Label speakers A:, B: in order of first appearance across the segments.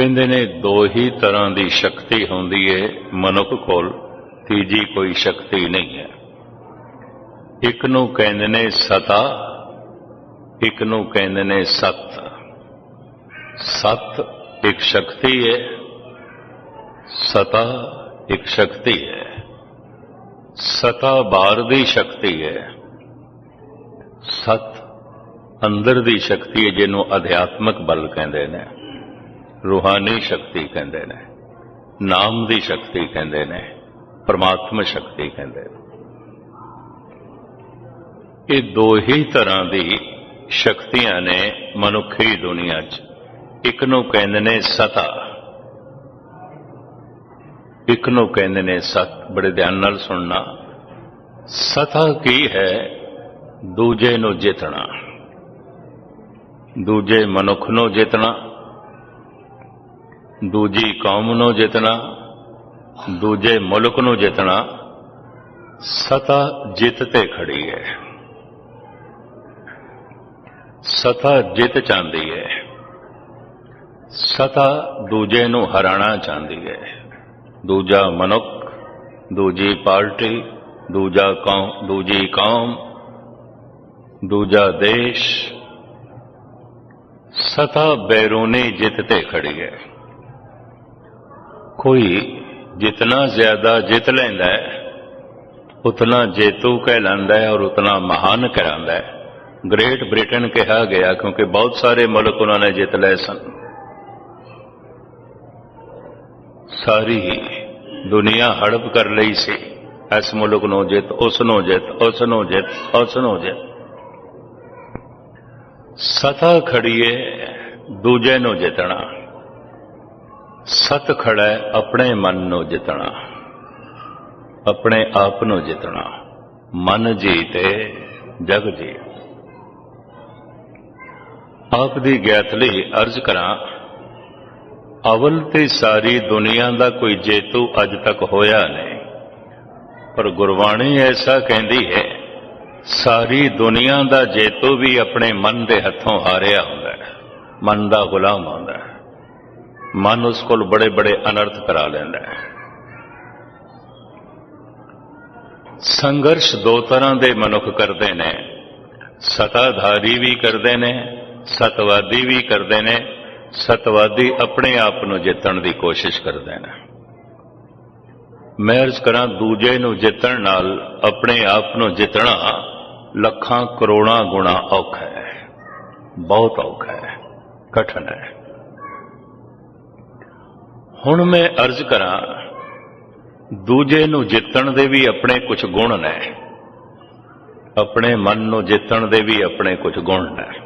A: ਕਹਿੰਦੇ ਨੇ, ਦੋ ਹੀ ਤਰ੍ਹਾਂ ਦੀ ਸ਼ਕਤੀ ਹੁੰਦੀ ਹੈ ਮਨੁੱਖ ਕੋਲ, ਤੀਜੀ ਕੋਈ ਸ਼ਕਤੀ ਨਹੀਂ ਹੈ। ਇੱਕ ਨੂੰ ਕਹਿੰਦੇ ਨੇ ਸਤਾ, ਇੱਕ ਨੂੰ ਕਹਿੰਦੇ ਨੇ ਸਤ। ਸਤ ਇੱਕ ਸ਼ਕਤੀ ਹੈ ਸਤਾ ਇੱਕ ਸ਼ਕਤੀ ਹੈ ਸਤਾ ਬਾਹਰ ਦੀ ਸ਼ਕਤੀ ਹੈ ਸਤ ਅੰਦਰ ਦੀ ਸ਼ਕਤੀ ਹੈ ਜਿਹਨੂੰ ਅਧਿਆਤਮਕ ਬਲ ਕਹਿੰਦੇ ਨੇ। ਰੂਹਾਨੀ ਸ਼ਕਤੀ ਕਹਿੰਦੇ ਨੇ, ਨਾਮ ਦੀ ਸ਼ਕਤੀ ਕਹਿੰਦੇ ਨੇ, ਪਰਮਾਤਮਾ ਸ਼ਕਤੀ ਕਹਿੰਦੇ ਨੇ। ਇਹ ਦੋ ਹੀ ਤਰ੍ਹਾਂ ਦੀ ਸ਼ਕਤੀਆਂ ਨੇ ਮਨੁੱਖੀ ਦੁਨੀਆ 'ਚ। ਇੱਕ ਨੂੰ ਕਹਿੰਦੇ ਨੇ ਸਤਾ, ਇੱਕ ਨੂੰ ਕਹਿੰਦੇ ਨੇ ਸਤ। ਬੜੇ ਧਿਆਨ ਨਾਲ ਸੁਣਨਾ। ਸਤਾ ਕੀ ਹੈ? ਦੂਜੇ ਨੂੰ ਜਿੱਤਣਾ। ਦੂਜੇ ਮਨੁੱਖ ਨੂੰ ਜਿੱਤਣਾ। ਦੂਜੀ ਕੌਮ ਨੂੰ ਜਿੱਤਣਾ, ਦੂਜੇ ਮੁਲਕ ਨੂੰ ਜਿੱਤਣਾ, ਸਤਾ ਜਿੱਤ ਤੇ ਖੜੀ ਹੈ। ਸਤਾ ਜਿੱਤ ਚਾਹੁੰਦੀ ਹੈ। ਸਤਾ ਦੂਜੇ ਨੂੰ ਹਰਾਣਾ ਚਾਹੁੰਦੀ ਹੈ। ਦੂਜਾ ਮਨੁੱਖ, ਦੂਜੀ ਪਾਰਟੀ, ਦੂਜਾ ਕੌਮ, ਦੂਜੀ ਕੌਮ, ਦੂਜਾ ਦੇਸ਼, ਸਤਾ ਬੈਰੂਨੀ ਜਿੱਤ ਤੇ ਖੜੀ ਹੈ। ਕੋਈ ਜਿਤਨਾ ਜ਼ਿਆਦਾ ਜਿੱਤ ਲੈਂਦਾ ਹੈ, ਉਤਨਾ ਜੇਤੂ ਕਹਿਲਾਂਦਾ ਹੈ ਔਰ ਉਤਨਾ ਮਹਾਨ ਕਰਾਂਦਾ ਹੈ। ਗ੍ਰੇਟ ਬ੍ਰਿਟਨ ਕਿਹਾ ਗਿਆ ਕਿਉਂਕਿ ਬਹੁਤ ਸਾਰੇ ਮੁਲਕ ਉਹਨਾਂ ਨੇ ਜਿੱਤ ਲਏ ਸਨ। ਸਾਰੀ ਦੁਨੀਆ ਹੜਪ ਕਰ ਲਈ ਸੀ। ਇਸ ਮੁਲਕ ਨੂੰ ਜਿੱਤ, ਉਸ ਨੂੰ ਜਿੱਤ, ਉਸ ਨੂੰ ਜਿੱਤ, ਉਸ ਨੂੰ ਜਿੱਤ। ਸਤਾ ਖੜੀਏ ਦੂਜੇ ਨੂੰ ਜਿੱਤਣਾ। ਸਤ ਖੜਾ ਆਪਣੇ ਮਨ ਨੂੰ ਜਿੱਤਣਾ, ਆਪਣੇ ਆਪ ਨੂੰ ਜਿੱਤਣਾ, ਮਨ ਜੀਤੇ, ਜਗ ਜੀ ਆਪ ਦੀ ਗਿਆਤ ਲਈ ਅਰਜ਼ ਕਰਾਂ, ਅਵਲ ਤੇ ਸਾਰੀ ਦੁਨੀਆ ਦਾ ਕੋਈ ਜੇਤੂ ਅੱਜ ਤੱਕ ਹੋਇਆ ਨਹੀਂ, ਪਰ ਗੁਰਬਾਣੀ ਐਸਾ ਕਹਿੰਦੀ ਹੈ, ਸਾਰੀ ਦੁਨੀਆ ਦਾ ਜੇਤੂ ਵੀ ਆਪਣੇ ਮਨ ਦੇ ਹੱਥੋਂ ਹਾਰਿਆ ਹੁੰਦਾ ਹੈ, ਮਨ ਦਾ ਗੁਲਾਮ ਹੁੰਦਾ ਹੈ। ਮਨ ਉਸ ਕੋਲ ਬੜੇ ਬੜੇ ਅਨਰਥ ਕਰਾ ਲੈਂਦਾ ਸੰਘਰਸ਼ ਦੋ ਤਰ੍ਹਾਂ ਦੇ ਮਨੁੱਖ ਕਰਦੇ ਨੇ। ਸਤਾਧਾਰੀ ਵੀ ਕਰਦੇ ਨੇ, ਸਤਵਾਦੀ ਵੀ ਕਰਦੇ ਨੇ, ਸਤਵਾਦੀ ਆਪਣੇ ਆਪ ਨੂੰ ਜਿੱਤਣ ਦੀ ਕੋਸ਼ਿਸ਼ ਕਰਦੇ ਨੇ। ਮੈਂ ਅਰਜ਼ ਕਰਾਂ ਦੂਜੇ ਨੂੰ ਜਿੱਤਣ ਨਾਲ ਆਪਣੇ ਆਪ ਨੂੰ ਜਿੱਤਣਾ ਲੱਖਾਂ ਕਰੋੜਾਂ ਗੁਣਾ ਔਖਾ ਹੈ। ਬਹੁਤ ਔਖਾ ਹੈ, ਕਠਿਨ ਹੈ। ਹੁਣ ਮੈਂ ਅਰਜ਼ ਕਰਾਂ, ਦੂਜੇ ਨੂੰ ਜਿੱਤਣ ਦੇ ਵੀ ਆਪਣੇ ਕੁਝ ਗੁਣ ਨੇ। ਆਪਣੇ ਮਨ ਨੂੰ ਜਿੱਤਣ ਦੇ ਵੀ ਆਪਣੇ ਕੁਝ ਗੁਣ ਨੇ।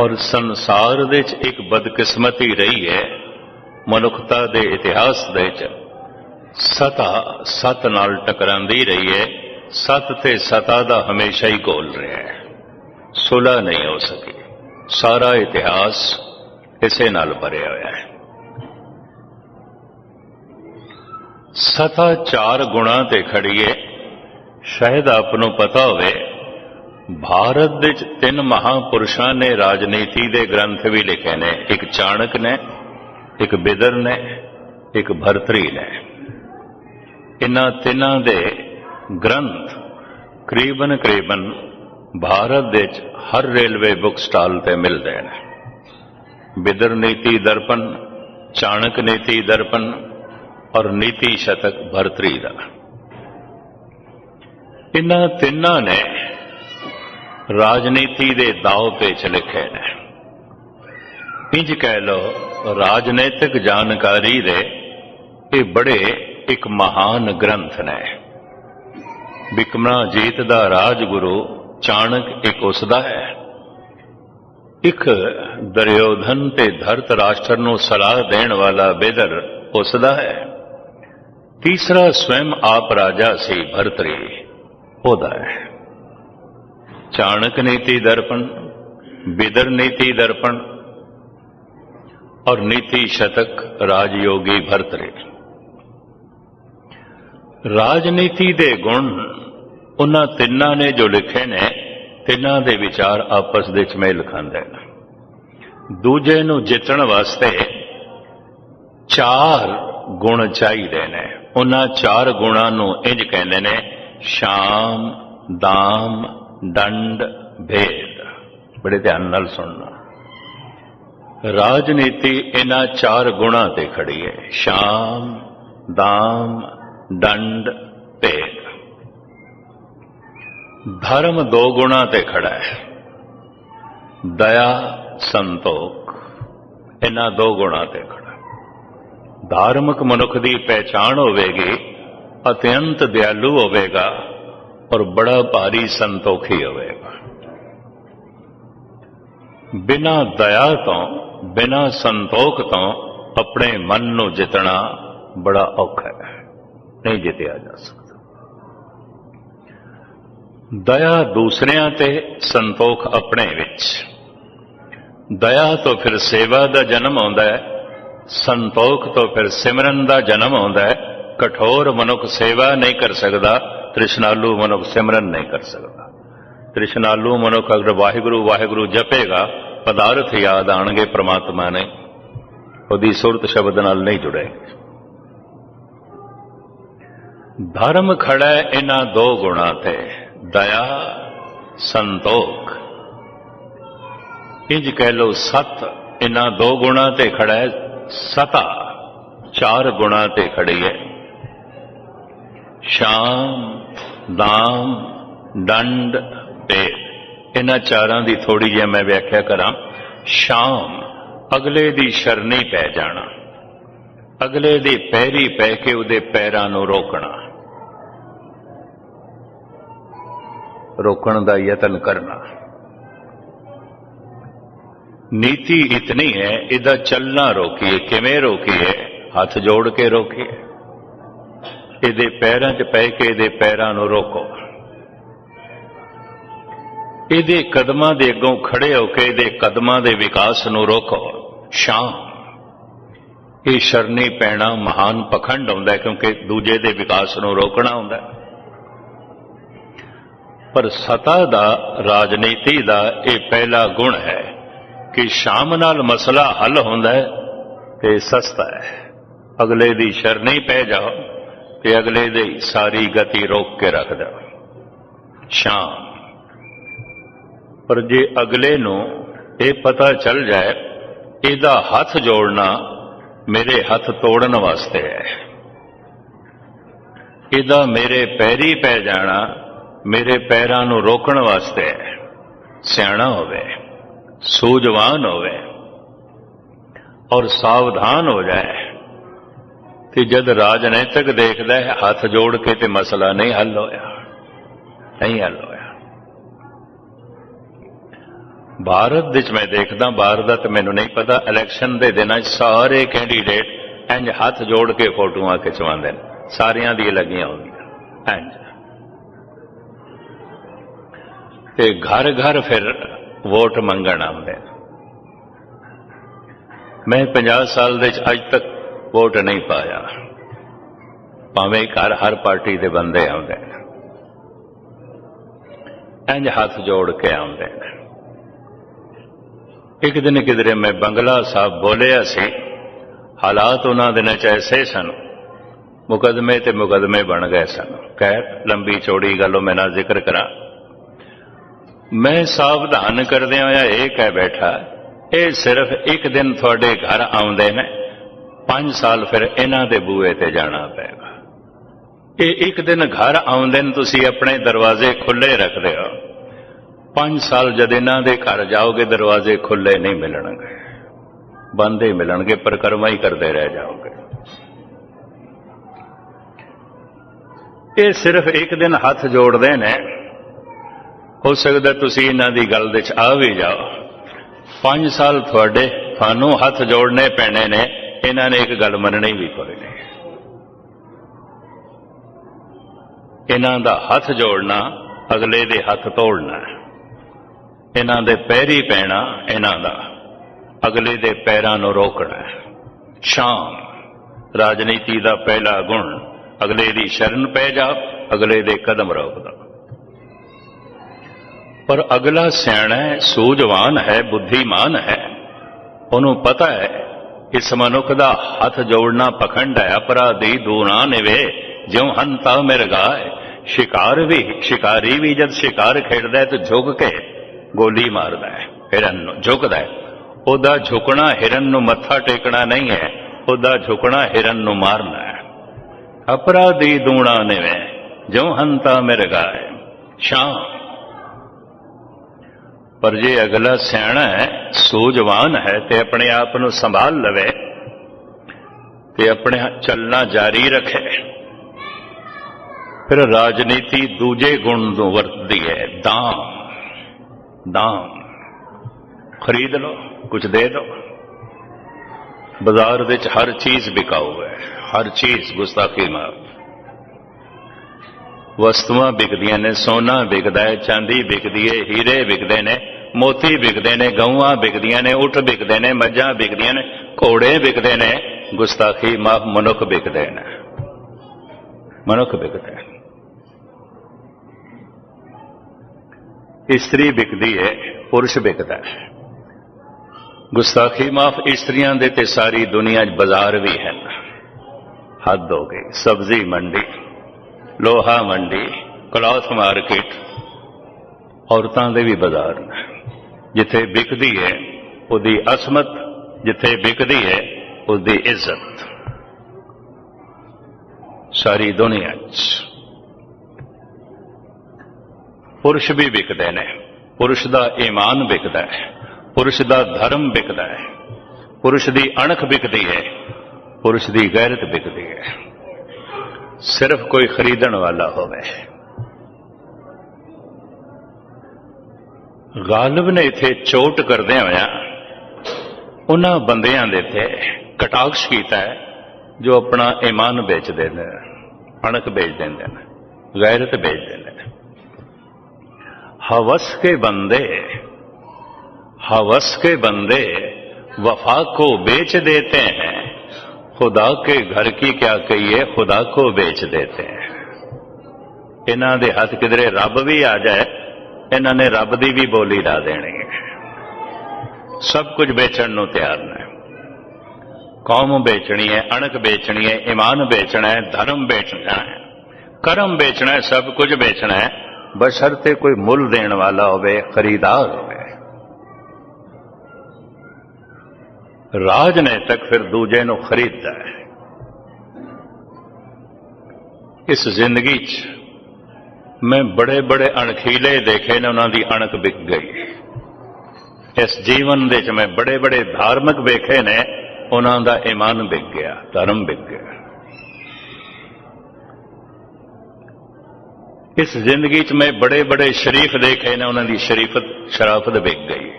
A: ਔਰ ਸੰਸਾਰ ਦੇ ਵਿੱਚ ਇੱਕ ਬਦਕਿਸਮਤੀ ਰਹੀ ਹੈ, ਮਨੁੱਖਤਾ ਦੇ ਇਤਿਹਾਸ ਦੇ ਵਿੱਚ। ਸਤਾ, ਸਤ ਨਾਲ ਟਕਰਾਂਦੀ ਰਹੀ ਹੈ, ਸਤ ਤੇ ਸਤਾ ਦਾ ਹਮੇਸ਼ਾ ਹੀ ਘੋਲ ਰਿਹਾ ਹੈ। ਸੁਲਾ ਨਹੀਂ ਹੋ ਸਕੀ। ਸਾਰਾ ਇਤਿਹਾਸ ਇਸੇ ਨਾਲ ਭਰਿਆ ਹੋਇਆ ਹੈ। ਸਤਾ ਚਾਰ ਗੁਣਾ ਤੇ ਖੜੀਏ, ਸ਼ਾਇਦ ਆਪ ਨੂੰ ਪਤਾ ਹੋਵੇ, ਭਾਰਤ ਦੇ ਵਿੱਚ ਤਿੰਨ ਮਹਾਪੁਰਸ਼ਾਂ ਨੇ ਰਾਜਨੀਤੀ ਦੇ ਗ੍ਰੰਥ ਵੀ ਲਿਖੇ ਨੇ। ਇੱਕ ਚਾਣਕ ਨੇ, ਇੱਕ ਬਿਦਰ ਨੇ, ਇੱਕ ਭਰਤਰੀ ਨੇ। ਇਹਨਾਂ ਤਿੰਨਾਂ ਦੇ ਗ੍ਰੰਥ ਕਰੀਬਨ ਕਰੀਬਨ ਭਾਰਤ ਦੇ ਵਿੱਚ ਹਰ ਰੇਲਵੇ ਬੁੱਕ ਸਟਾਲ ਤੇ ਮਿਲਦੇ ਨੇ। ਬਿਦਰ ਨੀਤੀ ਦਰਪਣ ਚਾਣਕ ਨੀਤੀ ਦਰਪਨ ਔਰ ਨੀਤੀ ਸ਼ਤਕ ਭਰਤਰੀ ਦਾ। ਇਹਨਾਂ ਤਿੰਨਾਂ ਨੇ ਰਾਜਨੀਤੀ ਦੇ ਦਾਅ ਪੇਚ ਲਿਖੇ ਨੇ। ਇੰਜ ਕਹਿ ਲੋ ਰਾਜਨੀਤਿਕ ਜਾਣਕਾਰੀ ਦੇ ਇਹ ਬੜੇ ਇੱਕ ਮਹਾਨ ਗ੍ਰੰਥ ਨੇ। ਬਿਕਮਨਾ ਦਾ ਰਾਜਗੁਰੂ ਚਾਣਕ ਇੱਕ ਉਸ ਦਾ ਹੈ। ਇੱਕ ਦਰਯੋਧਨ ਤੇ ਧਰਤ ਰਾਸ਼ਟਰ ਨੂੰ ਸਲਾਹ ਦੇਣ ਵਾਲਾ ਬੇਦਰ ਉਸ ਦਾ ਹੈ। ਤੀਸਰਾ ਸਵੈਮ ਆਪ ਰਾਜਾ ਸੀ ਭਰਤਰੀ ਉਹਦਾ ਹੈ ਚਾਣਕ ਨੀਤੀ ਦਰਪਣ ਬਿਦਰ ਨੀਤੀ ਦਰਪਣ ਔਰ ਨੀਤੀ ਸ਼ਤਕ ਰਾਜਯੋਗੀ ਭਰਤਰੀ ਰਾਜਨੀਤੀ ਦੇ ਗੁਣ ਉਹਨਾਂ ਤਿੰਨਾਂ ਨੇ ਜੋ ਲਿਖੇ ਨੇ ਤਿੰਨਾਂ ਦੇ ਵਿਚਾਰ ਆਪਸ ਦੇ ਵਿੱਚ ਮੇਲ ਖਾਂਦੇ ਨੇ ਦੂਜੇ ਨੂੰ ਜਿੱਤਣ ਵਾਸਤੇ ਚਾਰ ਗੁਣ ਚਾਹੀਦੇ ਨੇ ਉਹਨਾਂ ਚਾਰ ਗੁਣਾਂ ਨੂੰ ਇੰਜ ਕਹਿੰਦੇ ਨੇ, ਸ਼ਾਮ, ਦਾਮ, ਦੰਡ, ਭੇਦ। ਬੜੇ ਧਿਆਨ ਨਾਲ ਸੁਣਨਾ। ਰਾਜਨੀਤੀ ਇਹਨਾਂ ਚਾਰ ਗੁਣਾਂ ਤੇ ਖੜੀ ਹੈ। ਸ਼ਾਮ, ਦਾਮ, ਦੰਡ, ਭੇਦ। ਧਰਮ ਦੋ ਗੁਣਾਂ ਤੇ ਖੜਾ ਹੈ। ਦਇਆ, ਸੰਤੋਖ। ਇਹਨਾਂ ਦੋ ਗੁਣਾਂ ਤੇ ਖੜਾ। ਧਾਰਮਿਕ ਮਨੁੱਖ ਦੀ ਪਹਿਚਾਣ ਹੋਵੇਗੀ, ਅਤਿਅੰਤ ਦਿਆਲੂ ਹੋਵੇਗਾ, ਔਰ ਬੜਾ ਭਾਰੀ ਸੰਤੋਖੀ ਹੋਵੇਗਾ। ਬਿਨਾ ਦਇਆ ਤੋਂ, ਬਿਨਾ ਸੰਤੋਖ ਤੋਂ ਆਪਣੇ ਮਨ ਨੂੰ ਜਿੱਤਣਾ ਬੜਾ ਔਖਾ ਹੈ। ਨਹੀਂ ਜਿੱਤਿਆ ਜਾ ਸਕਦਾ। ਦਇਆ ਦੂਸਰਿਆਂ ਤੇ, ਸੰਤੋਖ ਆਪਣੇ ਵਿੱਚ। ਦਇਆ ਤੋਂ ਫਿਰ ਸੇਵਾ ਦਾ ਜਨਮ ਆਉਂਦਾ ਹੈ। ਸੰਤੋਖ ਤੋਂ ਫਿਰ ਸਿਮਰਨ ਦਾ ਜਨਮ ਆਉਂਦਾ ਹੈ। ਕਠੋਰ ਮਨੁੱਖ ਸੇਵਾ ਨਹੀਂ ਕਰ ਸਕਦਾ, ਤ੍ਰਿਸ਼ਨਾਲੂ ਮਨੁੱਖ ਸਿਮਰਨ ਨਹੀਂ ਕਰ ਸਕਦਾ। ਤ੍ਰਿਸ਼ਨਾਲੂ ਮਨੁੱਖ ਅਗਰ ਵਾਹਿਗੁਰੂ ਵਾਹਿਗੁਰੂ ਜਪੇਗਾ, ਪਦਾਰਥ ਯਾਦ ਆਣਗੇ ਪ੍ਰਮਾਤਮਾ ਨੇ। ਉਹਦੀ ਸੁਰਤ ਸ਼ਬਦ ਨਾਲ ਨਹੀਂ ਜੁੜੇ ਧਰਮ ਖੜਾ ਇਹਨਾਂ ਦੋ ਗੁਣਾਂ ਤੇ, ਦਇਆ, ਸੰਤੋਖ। ਇੰਜ ਕਹਿ ਲੋ ਸਤ ਇਹਨਾਂ ਦੋ ਗੁਣਾਂ ਤੇ ਖੜਾ ਹੈ ਸਤਾ ਚਾਰ ਗੁਣਾਂ ਤੇ ਖੜੀ ਹੈ। ਸ਼ਾਮ, ਦਾਮ ਡੰਡ ਭੇਦ ਇਹਨਾਂ ਚਾਰਾਂ ਦੀ ਥੋੜੀ ਜਿਹੀ ਮੈਂ ਵਿਆਖਿਆ ਕਰਾਂ। ਸ਼ਾਮ, ਅਗਲੇ ਦੀ ਸ਼ਰਨੀ ਪੈ ਜਾਣਾ। ਅਗਲੇ ਦੇ ਪੈਰੀ ਪੈ ਕੇ ਉਹਦੇ ਪੈਰਾਂ ਨੂੰ ਰੋਕਣਾ। ਰੋਕਣ ਦਾ ਯਤਨ ਕਰਨਾ। ਨੀਤੀ ਇਤਨੀ ਹੈ, ਇਹਦਾ ਚੱਲਣਾ ਰੋਕੀਏ, ਕਿਵੇਂ ਰੋਕੀਏ? ਹੱਥ ਜੋੜ ਕੇ ਰੋਕੀਏ। ਇਹਦੇ ਪੈਰਾਂ 'ਚ ਪੈ ਕੇ ਇਹਦੇ ਪੈਰਾਂ ਨੂੰ ਰੋਕੋ। ਇਹਦੇ ਕਦਮਾਂ ਦੇ ਅੱਗੋਂ ਖੜੇ ਹੋ ਕੇ ਇਹਦੇ ਕਦਮਾਂ ਦੇ ਵਿਕਾਸ ਨੂੰ ਰੋਕੋ। ਸ਼ਾਮ ਇਹ ਸ਼ਰਨੀ ਪੈਣਾ ਮਹਾਨ ਪਖੰਡ ਹੁੰਦਾ ਕਿਉਂਕਿ ਦੂਜੇ ਦੇ ਵਿਕਾਸ ਨੂੰ ਰੋਕਣਾ ਹੁੰਦਾ ਪਰ ਸਤਾ ਦਾ, ਰਾਜਨੀਤੀ ਦਾ ਇਹ ਪਹਿਲਾ ਗੁਣ ਹੈ ਕਿ ਸ਼ਾਮ ਨਾਲ ਮਸਲਾ ਹੱਲ ਹੁੰਦਾ ਹੈ ਤੇ ਸਸਤਾ ਹੈ। ਅਗਲੇ ਦੀ ਸ਼ਰਨੀ ਪੈ ਜਾਓ ਤੇ ਅਗਲੇ ਦੀ ਸਾਰੀ ਗਤੀ ਰੋਕ ਕੇ ਰੱਖ ਦਿਓ। ਸ਼ਾਮ। ਪਰ ਜੇ ਅਗਲੇ ਨੂੰ ਇਹ ਪਤਾ ਚੱਲ ਜਾਏ, ਇਹਦਾ ਹੱਥ ਜੋੜਨਾ ਮੇਰੇ ਹੱਥ ਤੋੜਨ ਵਾਸਤੇ ਹੈ। ਇਹਦਾ ਮੇਰੇ ਪੈਰੀ ਪੈ ਜਾਣਾ ਮੇਰੇ ਪੈਰਾਂ ਨੂੰ ਰੋਕਣ ਵਾਸਤੇ ਹੈ। ਸਿਆਣਾ ਹੋਵੇ। ਸੂਝਵਾਨ ਹੋਵੇ ਔਰ ਸਾਵਧਾਨ ਹੋ ਜਾਏ, ਤੇ ਜਦ ਰਾਜਨੀਤਿਕ ਦੇਖਦਾ ਹੈ ਹੱਥ ਜੋੜ ਕੇ ਤੇ ਮਸਲਾ ਨਹੀਂ ਹੱਲ ਹੋਇਆ, ਨਹੀਂ ਹੱਲ ਹੋਇਆ। ਭਾਰਤ ਵਿੱਚ ਮੈਂ ਦੇਖਦਾ, ਬਾਹਰ ਦਾ ਤਾਂ ਮੈਨੂੰ ਨਹੀਂ ਪਤਾ ਇਲੈਕਸ਼ਨ ਦੇ ਦਿਨਾਂ 'ਚ ਸਾਰੇ ਕੈਂਡੀਡੇਟ ਇੰਜ ਹੱਥ ਜੋੜ ਕੇ ਫੋਟੋਆਂ ਖਿਚਵਾਉਂਦੇ ਨੇ, ਸਾਰਿਆਂ ਦੀ ਲੱਗੀਆਂ ਹੁੰਦੀਆਂ ਇੰਜ ਤੇ ਘਰ ਘਰ ਫਿਰ ਵੋਟ ਮੰਗਣ ਆਉਂਦੇ ਨੇ। ਮੈਂ 50 ਸਾਲ ਦੇ ਵਿੱਚ ਅੱਜ ਤੱਕ ਵੋਟ ਨਹੀਂ ਪਾਇਆ। ਭਾਵੇਂ ਘਰ ਹਰ ਪਾਰਟੀ ਦੇ ਬੰਦੇ ਆਉਂਦੇ ਨੇ। ਇੰਜ ਹੱਥ ਜੋੜ ਕੇ ਆਉਂਦੇ ਨੇ। ਇੱਕ ਦਿਨ ਕਿਧਰੇ ਮੈਂ ਬੰਗਲਾ ਸਾਹਿਬ ਬੋਲਿਆ ਸੀ, ਹਾਲਾਤ ਉਹਨਾਂ ਦਿਨਾਂ ਚ ਐਸੇ ਸਨ, ਮੁਕਦਮੇ ਤੇ ਮੁਕਦਮੇ ਬਣ ਗਏ ਸਨ। ਕਹਿ ਲੰਬੀ ਚੌੜੀ ਗੱਲੋਂ ਮੈਂ ਨਾ ਜ਼ਿਕਰ ਕਰਾਂ। ਮੈਂ ਸਾਵਧਾਨ ਕਰਦਿਆਂ ਹੋਇਆ ਇਹ ਕਹਿ ਬੈਠਾ, ਇਹ ਸਿਰਫ ਇੱਕ ਦਿਨ ਤੁਹਾਡੇ ਘਰ ਆਉਂਦੇ ਨੇ 5 ਸਾਲ ਫਿਰ ਇਹਨਾਂ ਦੇ ਬੂਹੇ ਤੇ ਜਾਣਾ ਪਏਗਾ। ਇਹ ਇੱਕ ਦਿਨ ਘਰ ਆਉਂਦੇ ਨੇ, ਤੁਸੀਂ ਆਪਣੇ ਦਰਵਾਜ਼ੇ ਖੁੱਲੇ ਰੱਖਦੇ ਹੋ। 5 ਸਾਲ ਜਦ ਇਹਨਾਂ ਦੇ ਘਰ ਜਾਓਗੇ, ਦਰਵਾਜ਼ੇ ਖੁੱਲੇ ਨਹੀਂ ਮਿਲਣਗੇ। ਬੰਦ ਹੀ ਮਿਲਣਗੇ, ਪਰਕਰਮਾ ਹੀ ਕਰਦੇ ਰਹਿ ਜਾਓਗੇ। ਇਹ ਸਿਰਫ ਇੱਕ ਦਿਨ ਹੱਥ ਜੋੜਦੇ ਨੇ ਹੋ ਸਕਦਾ ਤੁਸੀਂ ਇਹਨਾਂ ਦੀ ਗੱਲ ਵਿੱਚ ਆ ਵੀ ਜਾਓ। 5 ਸਾਲ ਤੁਹਾਡੇ ਤੁਹਾਨੂੰ ਹੱਥ ਜੋੜਨੇ ਪੈਣੇ ਨੇ, ਇਹਨਾਂ ਨੇ ਇੱਕ ਗੱਲ ਮੰਨਣੀ ਵੀ ਕੋਈ ਨਹੀਂ। ਇਹਨਾਂ ਦਾ ਹੱਥ ਜੋੜਨਾ, ਅਗਲੇ ਦੇ ਹੱਥ ਤੋੜਨਾ ਇਹਨਾਂ ਦੇ ਪੈਰੀ ਪੈਣਾ, ਇਹਨਾਂ ਦਾ ਅਗਲੇ ਦੇ ਪੈਰਾਂ ਨੂੰ ਰੋਕਣਾ ਸ਼ਾਮ, ਰਾਜਨੀਤੀ ਦਾ ਪਹਿਲਾ ਗੁਣ, ਅਗਲੇ ਦੀ ਸ਼ਰਨ ਪੈ ਜਾ, ਅਗਲੇ ਦੇ ਕਦਮ ਰੋਕਦਾ। ਪਰ ਅਗਲਾ ਸਿਆਣਾ ਸੂਝਵਾਨ ਹੈ, ਬੁੱਧੀਮਾਨ ਹੈ। ਉਹਨੂੰ ਪਤਾ ਹੈ ਇਸ ਮਨੁੱਖ ਦਾ ਹੱਥ ਜੋੜਨਾ ਪਖੰਡ ਹੈ, ਅਪਰਾਧੀ ਦੂਣਾ ਨਿਵੇ, ਜਿਉ ਹੰਤਾ ਮਿਰਗਾਏ ਸ਼ਿਕਾਰ ਵੀ, ਸ਼ਿਕਾਰੀ ਵੀ ਜਦ ਸ਼ਿਕਾਰ ਖੇਡਦਾ ਹੈ ਤਾਂ ਝੁਕ ਕੇ ਗੋਲੀ ਮਾਰਦਾ ਹੈ, ਹਿਰਨ ਨੂੰ ਝੁਕਦਾ ਹੈ। ਉਹਦਾ ਝੁਕਣਾ ਹਿਰਨ ਨੂੰ ਮੱਥਾ ਟੇਕਣਾ ਨਹੀਂ ਹੈ, ਉਹਦਾ ਝੁਕਣਾ ਹਿਰਨ ਨੂੰ ਮਾਰਨਾ ਹੈ। ਅਪਰਾਧੀ ਦੂਣਾ ਨਿਵੇ, ਜਿਉ ਹੰਤਾ ਮਿਰਗਾਏ ਸ਼ਾਂ ਪਰ ਜੇ ਅਗਲਾ ਸਿਆਣਾ ਹੈ, ਸੂਝਵਾਨ ਹੈ ਤੇ ਆਪਣੇ ਆਪ ਨੂੰ ਸੰਭਾਲ ਲਵੇ ਤੇ ਆਪਣੇ ਚੱਲਣਾ ਜਾਰੀ ਰੱਖੇ, ਫਿਰ ਰਾਜਨੀਤੀ ਦੂਜੇ ਗੁਣ ਨੂੰ ਵਰਤਦੀ ਹੈ। ਦਾਮ ਦਾਮ। ਖਰੀਦ ਲਓ ਕੁਝ ਦੇ ਦਿਓ। ਬਾਜ਼ਾਰ ਵਿੱਚ ਹਰ ਚੀਜ਼ ਵਿਕਾਊ ਹੈ, ਹਰ ਚੀਜ਼ ਗੁਸਤਾਖੀ ਮਾਫ ਵਸਤੂਆਂ ਵਿਕਦੀਆਂ ਨੇ, ਸੋਨਾ ਵਿਕਦਾ ਹੈ, ਚਾਂਦੀ ਵਿਕਦੀ ਹੈ, ਹੀਰੇ ਵਿਕਦੇ ਨੇ, ਮੋਤੀ ਵਿਕਦੇ ਨੇ, ਗਊਆਂ ਵਿਕਦੀਆਂ ਨੇ, ਊਠ ਵਿਕਦੇ ਨੇ, ਮੱਝਾਂ ਵਿਕਦੀਆਂ ਨੇ, ਘੋੜੇ ਵਿਕਦੇ ਨੇ, ਗੁਸਤਾਖੀ ਮਾਫ ਮਨੁੱਖ ਵਿਕਦੇ ਨੇ। ਮਨੁੱਖ ਵਿਕਦੇ ਨੇ। ਇਸਤਰੀ ਵਿਕਦੀ ਹੈ, ਪੁਰਸ਼ ਵਿਕਦਾ ਹੈ। ਗੁਸਤਾਖੀ ਮਾਫ ਇਸਤਰੀਆਂ ਦੇ ਤੇ ਸਾਰੀ ਦੁਨੀਆ 'ਚ ਬਾਜ਼ਾਰ ਵੀ ਹਨ ਹੱਦ ਹੋ ਗਈ, ਸਬਜ਼ੀ ਮੰਡੀ। ਲੋਹਾ ਮੰਡੀ, ਕਲੌਥ ਮਾਰਕੀਟ, ਔਰਤਾਂ ਦੇ ਵੀ ਬਾਜ਼ਾਰ ਨੇ। ਜਿੱਥੇ ਵਿਕਦੀ ਹੈ, ਉਹਦੀ ਅਸਮਤ, ਜਿੱਥੇ ਵਿਕਦੀ ਹੈ, ਉਹਦੀ ਇੱਜ਼ਤ। ਸਾਰੀ ਦੁਨੀਆ 'ਚ ਪੁਰਸ਼ ਵੀ ਵਿਕਦੇ ਨੇ। ਪੁਰਸ਼ ਦਾ ਈਮਾਨ ਵਿਕਦਾ ਹੈ, ਪੁਰਸ਼ ਦਾ ਧਰਮ ਵਿਕਦਾ ਹੈ। ਪੁਰਸ਼ ਦੀ ਅਣਖ ਵਿਕਦੀ ਹੈ, ਪੁਰਸ਼ ਦੀ ਗੈਰਤ ਵਿਕਦੀ ਹੈ। ਸਿਰਫ ਕੋਈ ਖਰੀਦਣ ਵਾਲਾ ਹੋਵੇ ਗਾਲਬ ਨੇ ਇਥੇ ਚੋਟ ਕਰਦੇ ਹੋਇਆ ਉਹਨਾਂ ਬੰਦਿਆਂ ਦੇ ਤੇ ਕਟਾਕਸ਼ ਕੀਤਾ ਹੈ ਜੋ ਆਪਣਾ ਈਮਾਨ ਵੇਚਦੇ ਨੇ ਅਣਖ ਵੇਚ ਦਿੰਦੇ ਨੇ ਗੈਰਤ ਵੇਚ ਦਿੰਦੇ ਨੇ हवस के बंदे हवस के बंदे वफा को बेच देते हैं ਖੁਦਾ ਕੇ ਘਰ ਕੀ ਕਿਆ ਕਹੀਏ ਖੁਦਾ ਕੋ ਵੇਚ ਦੇਤੇ ਹੈ ਇਹਨਾਂ ਦੇ ਹੱਥ ਕਿਧਰੇ ਰੱਬ ਵੀ ਆ ਜਾਏ ਇਹਨਾਂ ਨੇ ਰੱਬ ਦੀ ਵੀ ਬੋਲੀ ਲਾ ਦੇਣੀ ਹੈ ਸਭ ਕੁਝ ਵੇਚਣ ਨੂੰ ਤਿਆਰ ਨੇ ਕੌਮ ਵੇਚਣੀ ਹੈ ਅਣਕ ਵੇਚਣੀ ਹੈ ਈਮਾਨ ਵੇਚਣਾ ਹੈ ਧਰਮ ਵੇਚਣਾ ਹੈ ਕਰਮ ਵੇਚਣਾ ਹੈ ਸਭ ਕੁਝ ਵੇਚਣਾ ਹੈ ਬਸ਼ਰਤੇ ਕੋਈ ਮੁੱਲ ਦੇਣ ਵਾਲਾ ਹੋਵੇ ਖਰੀਦਾਰ ਹੋਵੇ ਰਾਜਨੀਤਕ ਫਿਰ ਦੂਜੇ ਨੂੰ ਖਰੀਦਦਾ ਹੈ। ਇਸ ਜ਼ਿੰਦਗੀ 'ਚ ਮੈਂ ਬੜੇ ਬੜੇ ਅਣਖੀਲੇ ਦੇਖੇ ਨੇ ਉਹਨਾਂ ਦੀ ਅਣਖ ਵਿਕ ਗਈ। ਇਸ ਜੀਵਨ ਦੇ 'ਚ ਮੈਂ ਬੜੇ ਬੜੇ ਧਾਰਮਿਕ ਵੇਖੇ ਨੇ, ਉਹਨਾਂ ਦਾ ਈਮਾਨ ਵਿਕ ਗਿਆ, ਧਰਮ ਵਿਕ ਗਿਆ। ਇਸ ਜ਼ਿੰਦਗੀ 'ਚ ਮੈਂ ਬੜੇ ਬੜੇ ਸ਼ਰੀਫ ਦੇਖੇ ਨੇ, ਉਹਨਾਂ ਦੀ ਸ਼ਰੀਫਤ, ਸ਼ਰਾਫਤ ਵਿਕ ਗਈ।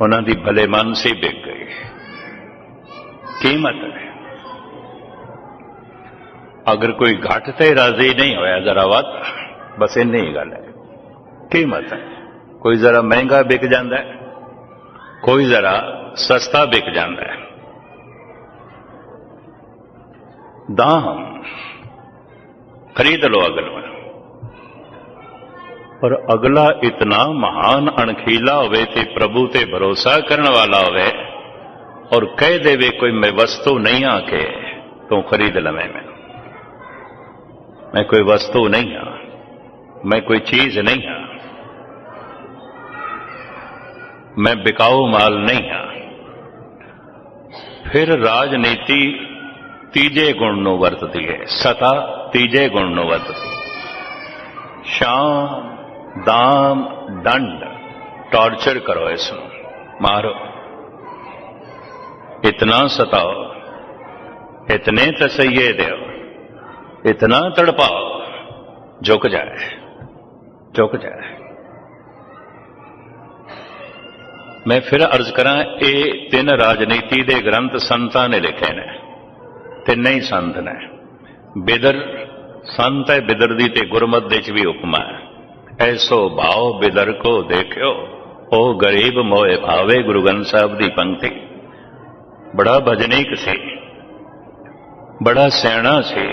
A: ਉਹਨਾਂ ਦੀ ਭਲੇ ਮਾਨਸੀ ਵਿਕ ਗਈ। ਕੀਮਤ ਹੈ। ਅਗਰ ਕੋਈ ਘੱਟ ਤੇ ਰਾਜ਼ੀ ਨਹੀਂ ਹੋਇਆ, ਜ਼ਰਾ ਵੱਧ, ਬਸ ਇੰਨੀ ਹੀ ਗੱਲ ਹੈ। ਕੀਮਤ ਹੈ। ਕੋਈ ਜ਼ਰਾ ਮਹਿੰਗਾ ਵਿਕ ਜਾਂਦਾ ਹੈ, ਕੋਈ ਜ਼ਰਾ ਸਸਤਾ ਵਿਕ ਜਾਂਦਾ ਹੈ। ਦਾਮ ਖਰੀਦ ਲੋ ਅਗਲਾ ਪਰ ਅਗਲਾ ਇਤਨਾ ਮਹਾਨ ਅਣਖੀਲਾ ਹੋਵੇ ਤੇ ਪ੍ਰਭੂ ਤੇ ਭਰੋਸਾ ਕਰਨ ਵਾਲਾ ਹੋਵੇ ਔਰ ਕਹਿ ਦੇਵੇ ਕੋਈ ਮੈਂ ਵਸਤੂ ਨਹੀਂ ਆ ਕੇ, ਤੂੰ ਖਰੀਦ ਲਵੇਂ ਮੈਨੂੰ। ਮੈਂ ਕੋਈ ਵਸਤੂ ਨਹੀਂ ਹਾਂ ਮੈਂ ਕੋਈ ਚੀਜ਼ ਨਹੀਂ ਹਾਂ ਮੈਂ ਬਿਕਾਊ ਮਾਲ ਨਹੀਂ ਹਾਂ ਫਿਰ ਰਾਜਨੀਤੀ ਤੀਜੇ ਗੁਣ ਨੂੰ ਵਰਤਦੀ ਹੈ, ਸਤਾ ਤੀਜੇ ਗੁਣ ਨੂੰ ਵਰਤਦੀ ਸ਼ਾਮ ਦਾਮ ਦੰਡ ਟਾਰਚਰ ਕਰੋ ਇਸ ਨੂੰ ਮਾਰੋ ਇਤਨਾ ਸਤਾਓ ਇਤਨੇ ਤਸਈਏ ਦਿਓ ਇਤਨਾ ਤੜਪਾਓ ਝੁਕ ਜਾਏ ਝੁਕ ਜਾਏ ਮੈਂ ਫਿਰ ਅਰਜ਼ ਕਰਾਂ ਇਹ ਤਿੰਨ ਰਾਜਨੀਤੀ ਦੇ ਗ੍ਰੰਥ ਸੰਤਾਂ ਨੇ ਲਿਖੇ ਨੇ ਤਿੰਨੇ ਹੀ ਸੰਤ ਨੇ ਬਿਦਰ ਸੰਤ ਹੈ ਬਿਦਰ ਦੀ ਤੇ ਗੁਰਮਤ ਦੇ ਚ ਵੀ ਹੁਕਮ ਹੈ ਐਸੋ ਭਾਉ ਬਿਦਰ ਕੋ ਦੇਖਿਓ ਉਹ ਗਰੀਬ ਮੋਏ ਭਾਵੇ ਗੁਰੂ ਗ੍ਰੰਥ ਸਾਹਿਬ ਦੀ ਪੰਕਤੀ। ਬੜਾ ਭਜਨੀਕ ਸੀ, ਬੜਾ ਸਿਆਣਾ ਸੀ,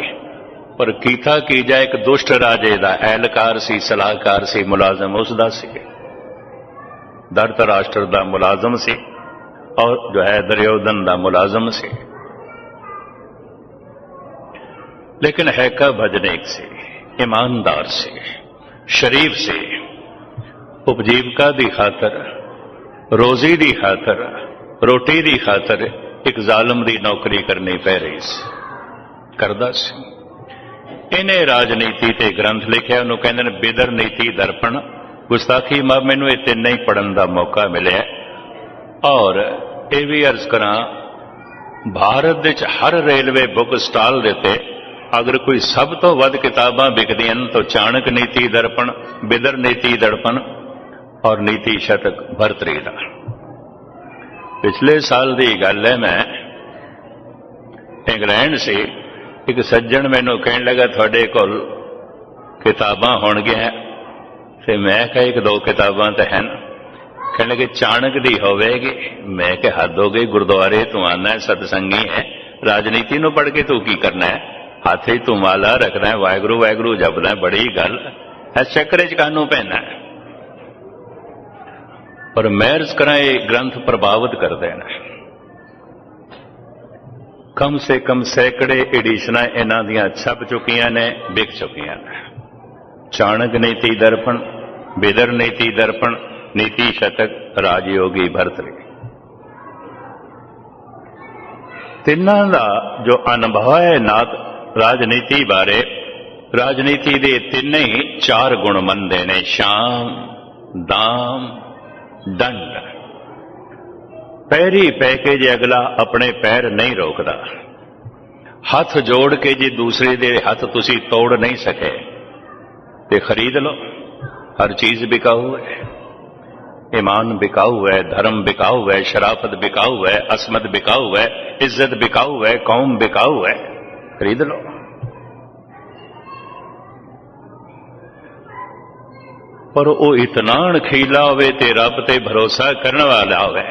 A: ਪਰ ਕੀਤਾ ਕੀ ਜਾ ਇੱਕ ਦੁਸ਼ਟ ਰਾਜੇ ਦਾ ਐਲਕਾਰ ਸੀ, ਸਲਾਹਕਾਰ ਸੀ, ਮੁਲਾਜ਼ਮ ਉਸ ਦਾ ਸੀ ਧਰਤਰਾਸ਼ਟਰ ਦਾ ਮੁਲਾਜ਼ਮ ਸੀ, ਔਰ ਜੋ ਹੈ ਦੁਰਯੋਧਨ ਦਾ ਮੁਲਾਜ਼ਮ ਸੀ। ਲੇਕਿਨ ਹੈਕਾ ਭਜਨੇਕ ਸੀ ਈਮਾਨਦਾਰ ਸੀ। ਸ਼ਰੀਫ ਸੀ ਉਪਜੀਵਕਾ ਦੀ ਖਾਤਰ ਰੋਜ਼ੀ ਦੀ ਖਾਤਰ ਰੋਟੀ ਦੀ ਖਾਤਰ ਇੱਕ ਜ਼ਾਲਮ ਦੀ ਨੌਕਰੀ ਕਰਨੀ ਪੈ ਰਹੀ ਸੀ ਕਰਦਾ ਸੀ ਇਹਨੇ ਰਾਜਨੀਤੀ ਤੇ ਗ੍ਰੰਥ ਲਿਖਿਆ ਉਹਨੂੰ ਕਹਿੰਦੇ ਨੇ ਬਿਦਰ ਨੀਤੀ ਦਰਪਣ ਗੁਸਤਾਖੀ ਮਾ ਮੈਨੂੰ ਇਹ ਤਿੰਨੇ ਹੀ ਪੜਨ ਦਾ ਮੌਕਾ ਮਿਲਿਆ ਔਰ ਇਹ ਵੀ ਅਰਜ਼ ਕਰਾਂ ਭਾਰਤ ਵਿੱਚ ਹਰ ਰੇਲਵੇ ਬੁੱਕ ਸਟਾਲ ਦੇ ਉੱਤੇ ਅਗਰ ਕੋਈ ਸਭ ਤੋਂ ਵੱਧ ਕਿਤਾਬਾਂ ਵਿਕਦੀਆਂ ਹਨ, ਤਾਂ ਚਾਣਕ ਨੀਤੀ ਦਰਪਣ, ਬਿਦਰ ਨੀਤੀ ਦਰਪਣ ਔਰ ਨੀਤੀ ਸ਼ਤਕ ਭਰਤਰੀ ਦਾ ਪਿਛਲੇ ਸਾਲ ਦੀ ਗੱਲ ਹੈ, ਮੈਂ ਇੰਗਲੈਂਡ ਸੀ, ਇੱਕ ਸੱਜਣ ਮੈਨੂੰ ਕਹਿਣ ਲੱਗਾ, ਤੁਹਾਡੇ ਕੋਲ ਕਿਤਾਬਾਂ ਹੋਣਗੀਆਂ? ਤੇ ਮੈਂ ਕਿਹਾ, ਇੱਕ ਦੋ ਕਿਤਾਬਾਂ ਤਾਂ ਹਨ। ਕਹਿਣ ਲੱਗੇ, ਚਾਣਕ ਦੀ ਹੋਵੇਗੀ? ਮੈਂ ਕਿਹਾ, ਹੱਦ ਹੋ ਗਈ, ਗੁਰਦੁਆਰੇ ਤੂੰ ਆਨਾ ਹੈ, ਸਤਸੰਗੀ ਹੈ। ਰਾਜਨੀਤੀ ਨੂੰ ਪੜ੍ਹ ਕੇ ਤੂੰ ਕੀ ਕਰਨਾ ਹੈ? ਹੱਥੇ ਤੂੰ ਮਾਲਾ ਰੱਖਦਾ ਹੈ, ਵਾਹਿਗੁਰੂ ਵਾਹਿਗੁਰੂ ਜਪਦਾ ਬੜੀ ਗੱਲ ਹੈ। ਚੱਕਰੇ ਚ ਕਾਨੂੰ ਪੈਣਾ ਪਰ ਮਹਿਰਜ ਕਰਾਂ, ਇਹ ਗ੍ਰੰਥ ਪ੍ਰਭਾਵਿਤ ਕਰਦੇ ਨੇ। ਕਮ ਸੇ ਕਮ ਸੈਂਕੜੇ ਐਡੀਸ਼ਨਾਂ ਇਹਨਾਂ ਦੀਆਂ ਛਪ ਚੁੱਕੀਆਂ ਨੇ, ਵਿਕ ਚੁੱਕੀਆਂ ਨੇ। ਚਾਣਕ ਨੀਤੀ ਦਰਪਣ, ਬਿਦਰ ਨੀਤੀ ਦਰਪਣ, ਨੀਤੀ ਸ਼ਤਕ, ਰਾਜਯੋਗੀ ਭਰਤਰੀ ਤਿੰਨਾਂ ਦਾ ਜੋ ਅਨੁਭਵ ਹੈ ਨਾਤ ਰਾਜਨੀਤੀ ਬਾਰੇ ਰਾਜਨੀਤੀ ਦੇ ਤਿੰਨੇ ਹੀ ਚਾਰ ਗੁਣ ਮੰਨਦੇ ਨੇ ਸ਼ਾਮ ਦਾਮ ਦੰਡ ਪੈਰੀ ਪੈ ਕੇ ਜੇ ਅਗਲਾ ਆਪਣੇ ਪੈਰ ਨਹੀਂ ਰੋਕਦਾ ਹੱਥ ਜੋੜ ਕੇ ਜੇ ਦੂਸਰੇ ਦੇ ਹੱਥ ਤੁਸੀਂ ਤੋੜ ਨਹੀਂ ਸਕੇ ਤੇ ਖਰੀਦ ਲਓ ਹਰ ਚੀਜ਼ ਬਿਕਾਊ ਹੈ ईमान बिकाऊ है धर्म बिकाऊ है शराफत बिकाऊ है असमत बिकाऊ है इज्जत बिकाऊ है कौम बिकाऊ है खरीद लो ਪਰ ਉਹ ਇਤਨਾ ਅਣਖੀਲਾ ਹੋਵੇ ਤੇ ਰੱਬ ਤੇ ਭਰੋਸਾ ਕਰਨ ਵਾਲਾ ਹੋਵੇ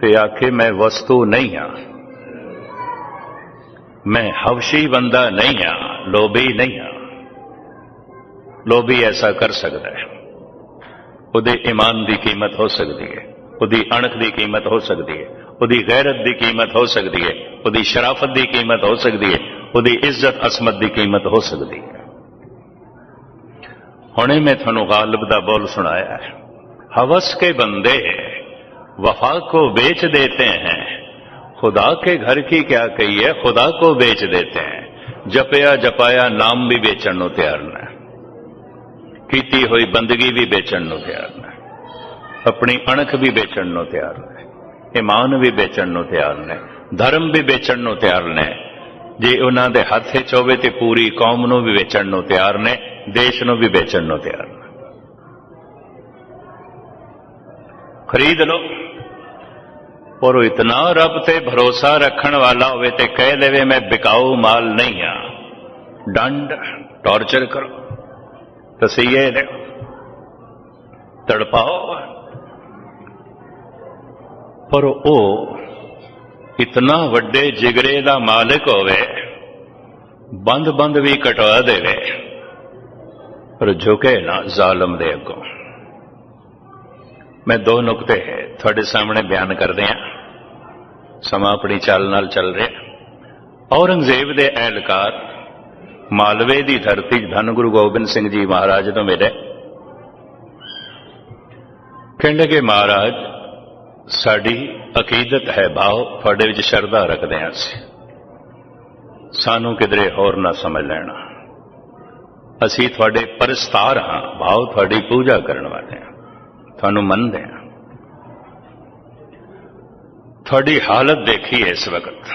A: ਤੇ ਆਖੇ ਮੈਂ ਵਸਤੂ ਨਹੀਂ ਹਾਂ ਮੈਂ ਹਵਸ਼ੀ ਬੰਦਾ ਨਹੀਂ ਹਾਂ ਲੋਭੀ ਨਹੀਂ ਹਾਂ ਲੋਭੀ ਐਸਾ ਕਰ ਸਕਦਾ ਹੈ ਉਹਦੇ ਈਮਾਨ ਦੀ ਕੀਮਤ ਹੋ ਸਕਦੀ ਹੈ ਉਹਦੀ ਅਣਖ ਦੀ ਕੀਮਤ ਹੋ ਸਕਦੀ ਹੈ ਉਹਦੀ ਗੈਰਤ ਦੀ ਕੀਮਤ ਹੋ ਸਕਦੀ ਹੈ ਉਹਦੀ ਸ਼ਰਾਫਤ ਦੀ ਕੀਮਤ ਹੋ ਸਕਦੀ ਹੈ ਉਹਦੀ ਇੱਜ਼ਤ ਅਸਮਤ ਦੀ ਕੀਮਤ ਹੋ ਸਕਦੀ ਹੈ ਹੁਣੇ ਮੈਂ ਤੁਹਾਨੂੰ ਗਾਲਿਬ ਦਾ ਬੋਲ ਸੁਣਾਇਆ ਹੈ हवस के बंदे वफा को बेच देते हैं खुदा के घर की क्या कही है खुदा को बेच देते हैं जपया जपाया नाम भी बेचण ਨੂੰ ਤਿਆਰ ਨੇ ਕੀਤੀ ਹੋਈ ਬੰਦਗੀ ਵੀ ਵੇਚਣ ਨੂੰ ਤਿਆਰ ਨੇ ਆਪਣੀ ਅਣਖ ਵੀ ਵੇਚਣ ਨੂੰ ਤਿਆਰ ਨੇ ਈਮਾਨ ਵੀ ਵੇਚਣ ਨੂੰ ਤਿਆਰ ਨੇ, ਧਰਮ ਵੀ ਵੇਚਣ ਨੂੰ ਤਿਆਰ ਨੇ। ਜੇ ਉਹਨਾਂ ਦੇ ਹੱਥ 'ਚ ਹੋਵੇ ਤੇ ਪੂਰੀ ਕੌਮ ਨੂੰ ਵੀ ਵੇਚਣ ਨੂੰ ਤਿਆਰ ਨੇ, ਦੇਸ਼ ਨੂੰ ਵੀ ਵੇਚਣ ਨੂੰ ਤਿਆਰ ਨੇ। ਖਰੀਦ ਲਓ। ਪਰ ਉਹ ਇਤਨਾ ਰੱਬ ਤੇ ਭਰੋਸਾ ਰੱਖਣ ਵਾਲਾ ਹੋਵੇ ਤੇ ਕਹਿ ਦੇਵੇ, ਮੈਂ ਬਿਕਾਊ ਮਾਲ ਨਹੀਂ ਆ ਡੰਡ, ਟਾਰਚਰ ਕਰੋ। ਤਸੀਹੇ ਦੇ ਤੜਪਾਓ। ਪਰ ਉਹ ਇਤਨਾ ਵੱਡੇ ਜਿਗਰੇ ਦਾ ਮਾਲਕ ਹੋਵੇ ਬੰਦ ਬੰਦ ਵੀ ਕਟਵਾ ਦੇਵੇ, ਪਰ ਝੁਕੇ ਨਾ ਜ਼ਾਲਮ ਦੇ ਅੱਗੋਂ। ਮੈਂ ਦੋ ਨੁਕਤੇ ਤੁਹਾਡੇ ਸਾਹਮਣੇ ਬਿਆਨ ਕਰਦੇ ਹਾਂ। ਸਮਾਂ ਆਪਣੀ ਚਾਲ ਨਾਲ ਚੱਲ ਰਿਹਾ। ਔਰੰਗਜ਼ੇਬ ਦੇ ਅਹਿਲਕਾਰ ਮਾਲਵੇ ਦੀ ਧਰਤੀ ਧੰਨ ਗੁਰੂ ਗੋਬਿੰਦ ਸਿੰਘ ਜੀ ਮਹਾਰਾਜ ਤੋਂ ਮਿਲੇ। ਕਹਿੰਦੇ ਕਿ ਮਹਾਰਾਜ ਸਾਡੀ ਅਕੀਦਤ ਹੈ ਭਾਵ ਤੁਹਾਡੇ ਵਿੱਚ ਸ਼ਰਧਾ ਰੱਖਦੇ ਹਾਂ ਅਸੀਂ। ਸਾਨੂੰ ਕਿਧਰੇ ਹੋਰ ਨਾ ਸਮਝ ਲੈਣਾ। ਅਸੀਂ ਤੁਹਾਡੇ ਪਰਸਤਾਰ ਹਾਂ ਭਾਵ ਤੁਹਾਡੀ ਪੂਜਾ ਕਰਨ ਵਾਲੇ ਹਾਂ। ਤੁਹਾਨੂੰ ਮੰਨਦੇ ਹਾਂ। ਤੁਹਾਡੀ ਹਾਲਤ ਦੇਖੀ ਇਸ ਵਕਤ।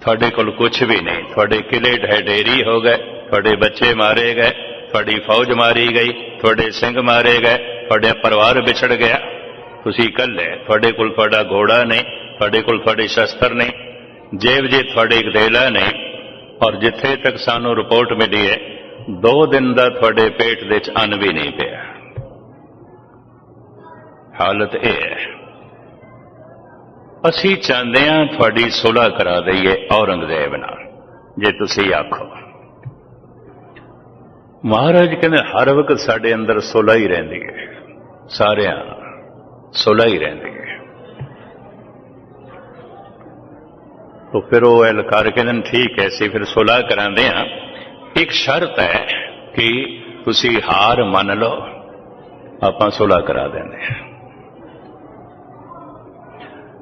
A: ਤੁਹਾਡੇ ਕੋਲ ਕੁਝ ਵੀ ਨਹੀਂ। ਤੁਹਾਡੇ ਕਿਲੇ ਢੇਰੀ ਹੋ ਗਏ, ਤੁਹਾਡੇ ਬੱਚੇ ਮਾਰੇ ਗਏ, ਤੁਹਾਡੀ ਫੌਜ ਮਾਰੀ ਗਈ, ਤੁਹਾਡੇ ਸਿੰਘ ਮਾਰੇ ਗਏ, ਤੁਹਾਡਾ ਪਰਿਵਾਰ ਵਿਛੜ ਗਿਆ। ਤੁਸੀਂ ਇਕੱਲੇ, ਤੁਹਾਡੇ ਕੋਲ ਤੁਹਾਡਾ ਘੋੜਾ ਨਹੀਂ, ਤੁਹਾਡੇ ਕੋਲ ਤੁਹਾਡੇ ਸ਼ਸਤਰ ਨਹੀਂ, ਜੇਬ ਜੇ ਤੁਹਾਡੇ ਇੱਕ ਦੇਲਾ ਨਹੀਂ, ਔਰ ਜਿੱਥੇ ਤੱਕ ਸਾਨੂੰ ਰਿਪੋਰਟ ਮਿਲੀ ਹੈ, ਦੋ ਦਿਨ ਦਾ ਤੁਹਾਡੇ ਪੇਟ ਦੇ ਵਿੱਚ ਅੰਨ ਵੀ ਨਹੀਂ ਪਿਆ। ਹਾਲਤ ਇਹ ਹੈ। ਅਸੀਂ ਚਾਹੁੰਦੇ ਹਾਂ ਤੁਹਾਡੀ ਸੁਲ੍ਹਾ ਕਰਾ ਦਈਏ ਔਰੰਗਜ਼ੇਬ ਨਾਲ, ਜੇ ਤੁਸੀਂ ਆਖੋ। ਮਹਾਰਾਜ ਕਹਿੰਦੇ ਹਰ ਵਕਤ ਸਾਡੇ ਅੰਦਰ ਸੁਲ੍ਹਾ ਹੀ ਰਹਿੰਦੀ ਹੈ। ਸਾਰਿਆਂ ਨਾਲ ਹੀ ਰਹਿੰਦੀ ਹੈ ਤੋ ਫਿਰ ਉਹ ਐਲਕਾਰ ਕਹਿੰਦੇ ਨੇ ਠੀਕ ਹੈ ਅਸੀਂ ਫਿਰ ਸੁਲਹ ਕਰਾਉਂਦੇ ਆ ਇੱਕ ਸ਼ਰਤ ਹੈ ਕਿ ਤੁਸੀਂ ਹਾਰ ਮੰਨ ਲਓ ਆਪਾਂ ਸੁਲਹ ਕਰਾ ਦਿੰਦੇ ਹਾਂ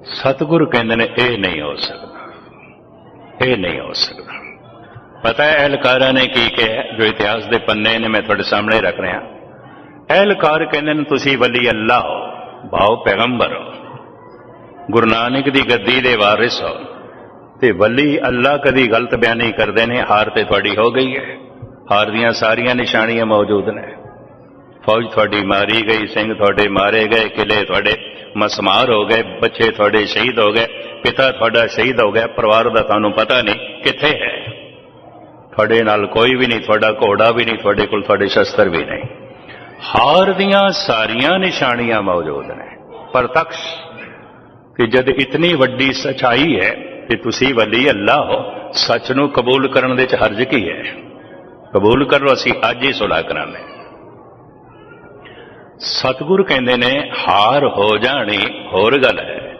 A: ਸਤਿਗੁਰ ਕਹਿੰਦੇ ਨੇ ਇਹ ਨਹੀਂ ਹੋ ਸਕਦਾ ਇਹ ਨਹੀਂ ਹੋ ਸਕਦਾ ਪਤਾ ਹੈ ਅਹਿਲਕਾਰਾਂ ਨੇ ਕੀ ਕਿਹਾ ਜੋ ਇਤਿਹਾਸ ਦੇ ਪੰਨੇ ਨੇ ਮੈਂ ਤੁਹਾਡੇ ਸਾਹਮਣੇ ਰੱਖ ਰਿਹਾ ਐਲਕਾਰ ਕਹਿੰਦੇ ਨੇ ਤੁਸੀਂ ਵਲੀ ਅੱਲਾ ਹੋ ਭਾਉ ਪੈਗੰਬਰ ਹੋ ਗੁਰੂ ਨਾਨਕ ਦੀ ਗੱਦੀ ਦੇ ਵਾਰਿਸ ਹੋ ਤੇ ਵਲੀ ਅੱਲਾ ਕਦੀ ਗਲਤ ਬਿਆਨੀ ਕਰਦੇ ਨੇ, ਹਾਰ ਤੇ ਤੁਹਾਡੀ ਹੋ ਗਈ ਹੈ। ਹਾਰ ਦੀਆਂ ਸਾਰੀਆਂ ਨਿਸ਼ਾਨੀਆਂ ਮੌਜੂਦ ਨੇ। ਫੌਜ ਤੁਹਾਡੀ ਮਾਰੀ ਗਈ, ਸਿੰਘ ਤੁਹਾਡੇ ਮਾਰੇ ਗਏ, ਕਿਲੇ ਤੁਹਾਡੇ ਮਸਮਾਰ ਹੋ ਗਏ, ਬੱਚੇ ਤੁਹਾਡੇ ਸ਼ਹੀਦ ਹੋ ਗਏ, ਪਿਤਾ ਤੁਹਾਡਾ ਸ਼ਹੀਦ ਹੋ ਗਿਆ, ਪਰਿਵਾਰ ਦਾ ਤੁਹਾਨੂੰ ਪਤਾ ਨਹੀਂ ਕਿੱਥੇ ਹੈ। ਤੁਹਾਡੇ ਨਾਲ ਕੋਈ ਵੀ ਨਹੀਂ, ਤੁਹਾਡਾ ਘੋੜਾ ਵੀ ਨਹੀਂ, ਤੁਹਾਡੇ ਕੋਲ ਤੁਹਾਡੇ ਸ਼ਸਤਰ ਵੀ ਨਹੀਂ। ਹਾਰ ਦੀਆਂ ਸਾਰੀਆਂ ਨਿਸ਼ਾਨੀਆਂ ਮੌਜੂਦ ਨੇ। ਪ੍ਰਤੱਖ ਕਿ ਜਦ ਇਤਨੀ ਵੱਡੀ ਸਚਾਈ ਹੈ ਕਿ ਤੁਸੀਂ ਵਲੀ ਅੱਲਾ ਹੋ, ਸੱਚ ਨੂੰ ਕਬੂਲ ਕਰਨ ਦੇ ਚ ਹਰਜ ਕੀ ਹੈ? ਕਬੂਲ ਕਰ ਲਓ ਅਸੀਂ ਅੱਜ ਹੀ ਸੁਲਾ ਕਰਾਂਗੇ। ਸਤਿਗੁਰ ਕਹਿੰਦੇ ਨੇ, ਹਾਰ ਹੋ ਜਾਣੀ ਹੋਰ ਗੱਲ ਹੈ,